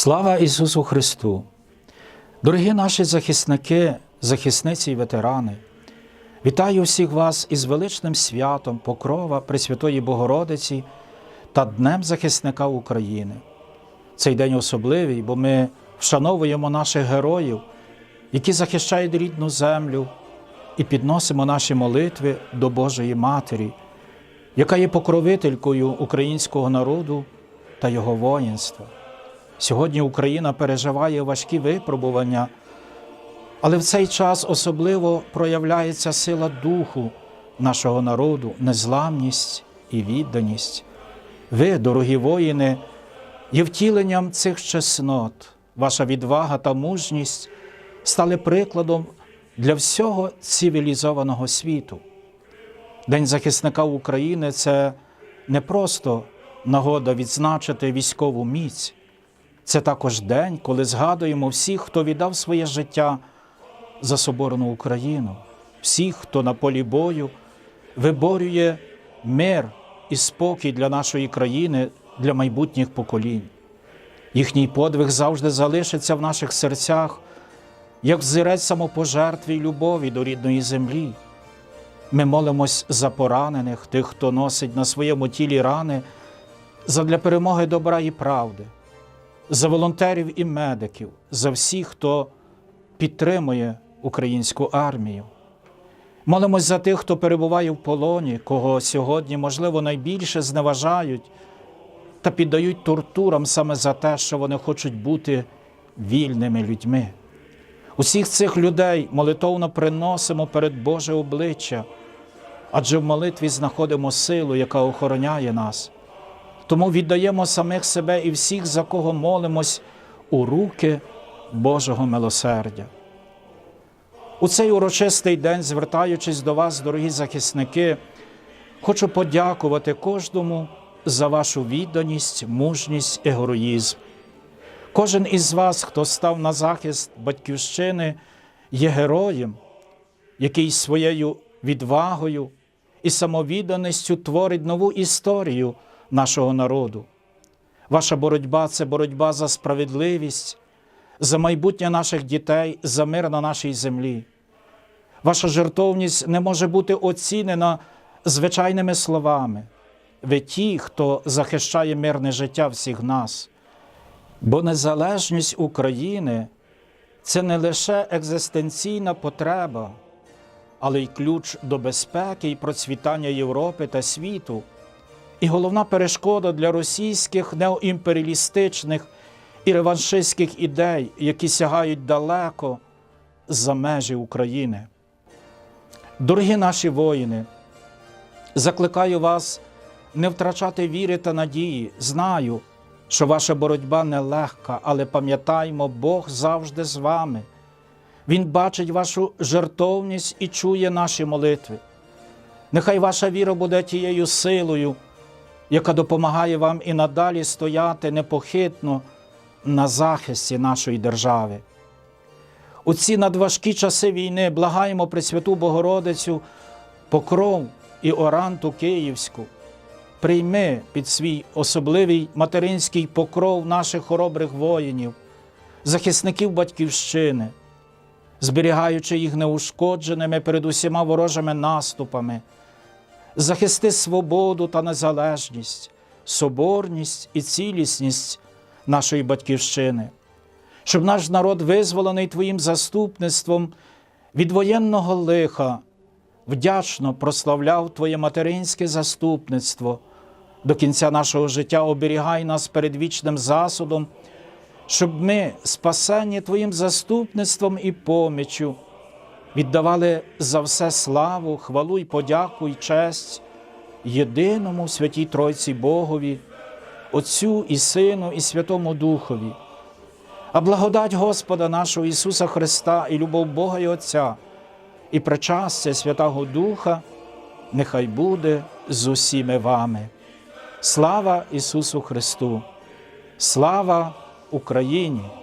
Слава Ісусу Христу! Дорогі наші захисники, захисниці і ветерани! Вітаю всіх вас із величним святом Покрова Пресвятої Богородиці та Днем захисника України. Цей день особливий, бо ми вшановуємо наших героїв, які захищають рідну землю, і підносимо наші молитви до Божої Матері, яка є покровителькою українського народу та його воїнства. Сьогодні Україна переживає важкі випробування, але в цей час особливо проявляється сила духу нашого народу, незламність і відданість. Ви, дорогі воїни, є втіленням цих чеснот, ваша відвага та мужність стали прикладом для всього цивілізованого світу. День захисника України це не просто нагода відзначити військову міць. Це також день, коли згадуємо всіх, хто віддав своє життя за соборну Україну, всіх, хто на полі бою виборює мир і спокій для нашої країни, для майбутніх поколінь. Їхній подвиг завжди залишиться в наших серцях, як взирець самопожертви й любові до рідної землі. Ми молимось за поранених, тих, хто носить на своєму тілі рани, задля перемоги добра і правди за волонтерів і медиків, за всіх, хто підтримує українську армію. Молимось за тих, хто перебуває в полоні, кого сьогодні, можливо, найбільше зневажають та піддають тортурам саме за те, що вони хочуть бути вільними людьми. Усіх цих людей молитовно приносимо перед Боже обличчя, адже в молитві знаходимо силу, яка охороняє нас. Тому віддаємо самих себе і всіх, за кого молимось, у руки Божого милосердя. У цей урочистий день, звертаючись до вас, дорогі захисники, хочу подякувати кожному за вашу відданість, мужність і героїзм. Кожен із вас, хто став на захист Батьківщини, є героєм, який своєю відвагою і самовідданістю творить нову історію нашого народу. Ваша боротьба це боротьба за справедливість, за майбутнє наших дітей, за мир на нашій землі. Ваша жертовність не може бути оцінена звичайними словами. Ви ті, хто захищає мирне життя всіх нас. Бо незалежність України це не лише екзистенційна потреба, але й ключ до безпеки і процвітання Європи та світу. І головна перешкода для російських неоімперіалістичних і реваншистських ідей, які сягають далеко за межі України. Дорогі наші воїни, закликаю вас не втрачати віри та надії. Знаю, що ваша боротьба нелегка, але пам'ятаймо, Бог завжди з вами. Він бачить вашу жертовність і чує наші молитви. Нехай ваша віра буде тією силою яка допомагає вам і надалі стояти непохитно на захисті нашої держави. У ці надважкі часи війни благаємо Пресвяту Богородицю, покров і оранту Київську. Прийми під свій особливий материнський покров наших хоробрих воїнів, захисників Батьківщини, зберігаючи їх неушкодженими перед усіма ворожими наступами захисти свободу та незалежність, соборність і цілісність нашої батьківщини, щоб наш народ, визволений Твоїм заступництвом від воєнного лиха, вдячно прославляв Твоє материнське заступництво. До кінця нашого життя оберігай нас перед вічним засудом, щоб ми, спасені Твоїм заступництвом і помічю, віддавали за все славу, хвалу й подяку й честь єдиному святій Тройці Богові, Отцю і Сину, і Святому Духові, а благодать Господа нашого Ісуса Христа і любов Бога і Отця, і причастя Святого Духа, нехай буде з усіми вами. Слава Ісусу Христу! Слава Україні!